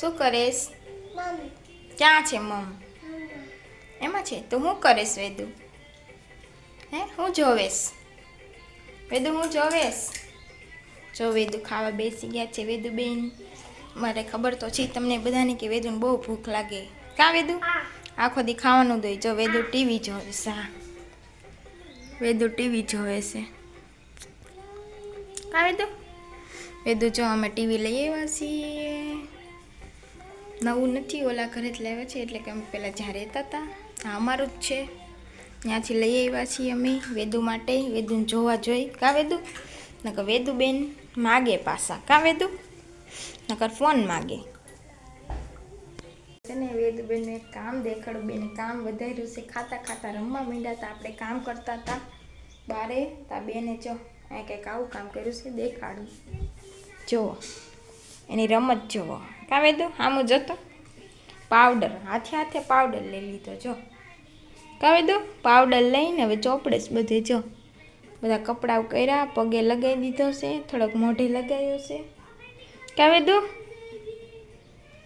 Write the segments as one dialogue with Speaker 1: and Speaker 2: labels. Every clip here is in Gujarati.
Speaker 1: શું કરેશ? ક્યાં છે મમ? એમાં છે? તો હું કરેશ વેદુ? હે? હું જોવેશ. વેદુ હું જોવેશ? જો વેદુ ખાવા બેસી ગયા છે વેદુ બેન. મારે ખબર તો છે તમને બધાને કે વેદુને બહુ ભૂખ લાગે. કા વેદુ? આખો દી ખાવાનું દઈ. જો વેદુ ટીવી જોવે છે હા. વેદુ ટીવી જોવે છે. કા વેદુ? વેદુ જો અમે ટીવી લઈ આવ્યા છીએ. નવું નથી, ઓલા ઘરે જ લાવ્યા છે, એટલે કે અમે પહેલાં જ્યાં રહેતા હતા, આ અમારું જ છે. ત્યાંથી લઈ આવ્યા છીએ અમે, વેદુ માટે, વેદુને જોવા જોઈ. કા વેદુ? નકર વેદુ બેન માગે પાછા. કા વેદુ? નકર ફોન માગે. છે ને વેદુ બેનનું એક કામ દેખાડું, બેને કામ વધાર્યું છે. ખાતા ખાતા રમવા માંડ્યા હતા, આપણે કામ કરતા હતા બારે. તા બેને જો, આ કંઈક આવું કામ કર્યું છે, દેખાડું. જુઓ એની રમત જુઓ. કા વેદુ? આમ જતો. પાવડર હાથે હાથે પાવડર લઈ લીધો જો. કા વેદુ? પાવડર લઈને હવે ચોપડે બધે જો. બધા કપડાં કર્યા પગે લગાવી દીધો છે થોડોક મોઢે લગાવ્યો છે. કા વેદુ?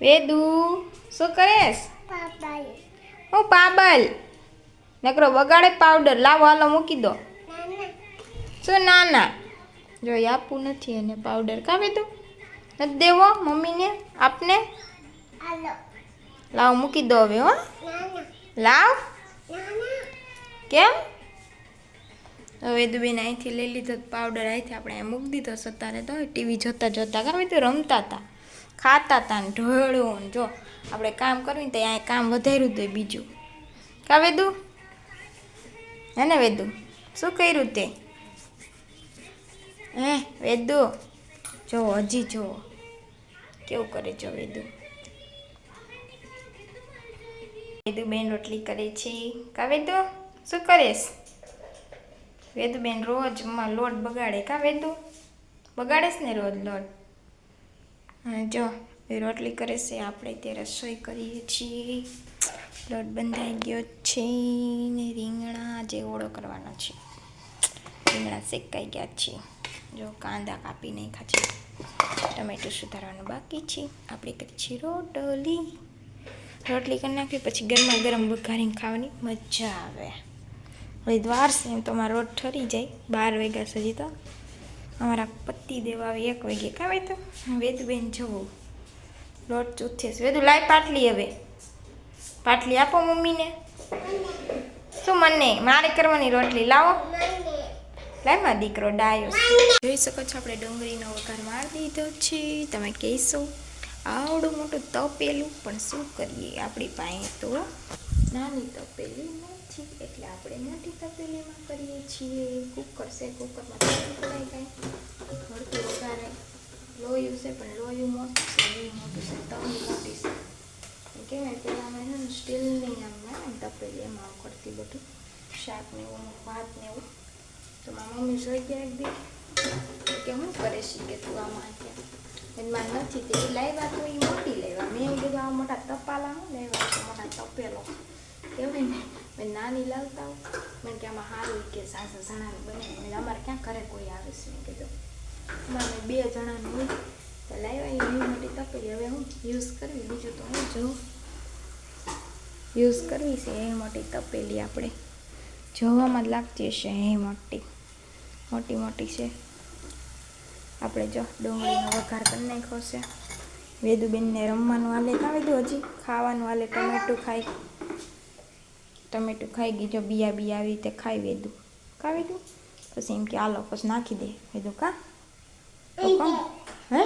Speaker 1: વેદુ શું કરેશ? હું પાબલ નકરો બગાડે પાવડર લાવો હાલો મૂકી દો. શું ના ના જો આપવું નથી એને પાવડર કા વેદુ? નથી દેવો મમ્મીને આપને? લાવ મૂકી દો હવે હો. લાવ. કેમ? હવે દુબેન અહીંથી લઈ લીધો પાવડર અહીંથી આપણે અહીં મૂકી દીધો સતારે તો ટીવી જોતા જોતા. ગમે તો રમતા હતા ખાતા હતા ને ઢોળું ને જો. આપણે કામ કરવું ને તો અહીંયા કામ વધાર્યું હતું બીજું. કા વેદુ? હે ને વેદુ? શું કર્યું તે? હે વેદુ? જો હજી જો. કેવું કરે જો વેદુ? બેન રોટલી કરે છે. કા વેદુ? શું કરેશ? વેદુ બેન રોજમાં લોટ બગાડે. કા વેદુ? બગાડેશ ને રોજ લોટ? અને જો રોટલી કરે છે. આપણે તે રસોઈ કરીએ છીએ. લોટ બંધાઈ ગયો છે ને રીંગણા જે ઓળો કરવાનો છે. રીંગણા શેકાઈ ગયા છે. જો કાંદા કાપી નાખ્યા છે. ટમેટું સુધારવાનું બાકી છે. આપણે કરી રોટલી. રોટલી કરી નાખી, પછી ગરમા ગરમ વઘારીને ખાવાની મજા આવે. હવે દ્વાર છે એમ તો અમારો રોટ ઠરી જાય. બાર વાગ્યા સુધી તો અમારા પતિ દેવા આવે એક વાગે. કાવે તો? વેદબેન જવું. લોટ ચૂથે વેદુ, લાય પાટલી હવે. પાટલી આપો મમ્મીને. શું મને? મારે કરવાની રોટલી. લાવો. લાયમાં દીકરો ડાયો જોઈ શકો છો આપણે ડુંગળીનો વઘાર મારી દીધો છે. તમે કહેશો, આવડું મોટું તપેલું, પણ શું કરીએ? આપણી પાસે તો નાની તપેલી નથી, એટલે આપણે મોટી તપેલીમાં કરીએ છીએ. કુકર છે, કુકરમાં તપેલી જાય ભરતું વઘારે. લોયું છે, પણ લોયું મોટું છે એ મોટું છે, તવી મોટી છે. કહેવાય પેલા અમે સ્ટીલની આમ તપેલી એમાં કરતી બધું. શાક ને એવું ભાત ને એવું. તો મારા મમ્મી જોઈ ગયા એક દી. કે હું કરે છે કે તું આમાં ત્યાં એમાં નથી તે લાવ્યા તો એ મોટી લાવ્યા મેં એમ કીધું આ મોટા તપાલા હું લેવા? તો મોટા તપેલો. કહેવાય ને, મેં નાની લાવતા મને કે આમાં સારું કે સાસા જણાનું બને. અમારે ક્યાં ઘરે કોઈ આવે છે? મેં કીધું, અમારે બે જણાનું હોય. તો લાવ્યા એ એવી મોટી તપેલી. હવે હું યુઝ કરવી? બીજું તો હું જોઉં. યુઝ કરવી છે એ મોટી તપેલી આપણે. જોવામાં જ લાગતી હશે એ મોટી. મોટી મોટી છે. આપણે જો ડુંગળીનો વઘાર કરી નાખ્યો છે. વેદુબેનને રમવાનું હાલે કાં વેદુ હજી. ખાવાનું હાલે ટમેટું ખાઈ. ટમેટું ખાઈ ગયું જો બિયા બિયા આવી રીતે ખાઈ વેદુ. ખાવી દઉં પછી એમ કે આલો પછી નાખી દે. વેદુ કા? હે?